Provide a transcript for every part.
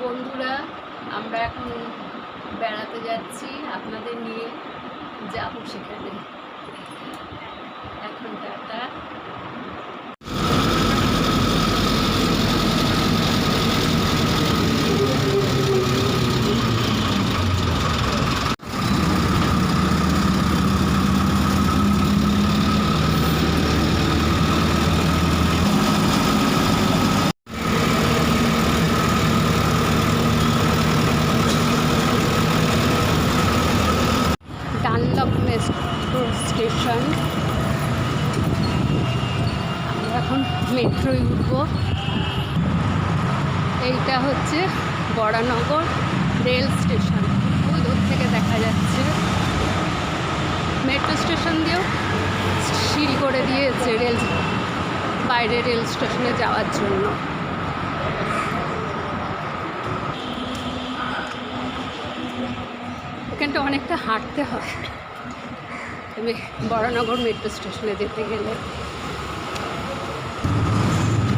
বন্ধুরা আমরা এখন বেড়াতে যাচ্ছি আপনাদের নিয়ে। যাব সেখানে এখন টাটা ডানলপ মেট্রো স্টেশন। এখন মেট্রোয় উঠব। এইটা হচ্ছে বরানগর রেল স্টেশন। ওই দূর থেকে দেখা যাচ্ছে। মেট্রো স্টেশন দিয়েও সিঁড়ি করে দিয়েছে রেল বাইরে রেল স্টেশনে যাওয়ার জন্য। এখানটা অনেকটা হাঁটতে হয়। আমি বড়নগর মেট্রো স্টেশনে যেতে গেলে।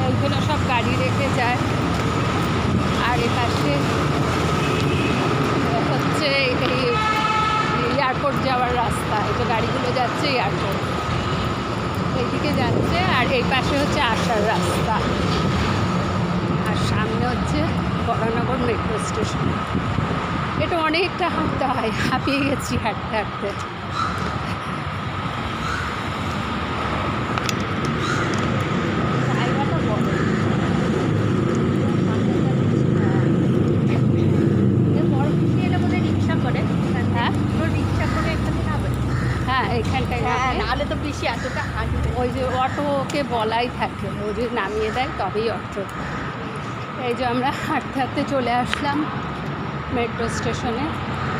এইগুলো সব গাড়ি রেখে যায়। আর এপাশে হচ্ছে এই এয়ারপোর্ট যাওয়ার রাস্তা। এই তো গাড়িগুলো যাচ্ছে এয়ারপোর্ট। এইদিকে যাচ্ছে আর এই পাশে হচ্ছে আসার রাস্তা। আর সামনে হচ্ছে বড়নগর মেট্রো স্টেশন। এটা অনেকটা হাঁটতে হয় হাঁপিয়ে গেছি হাঁটতে হাঁটতে। হ্যাঁ? হ্যাঁ হ্যাঁ ওই যে অটোকে বলাই থাকে ও যদি নামিয়ে দেয় তবেই অটো। এই যে আমরা হাঁটতে হাঁটতে চলে আসলাম। মেট্রো স্টেশনে আমার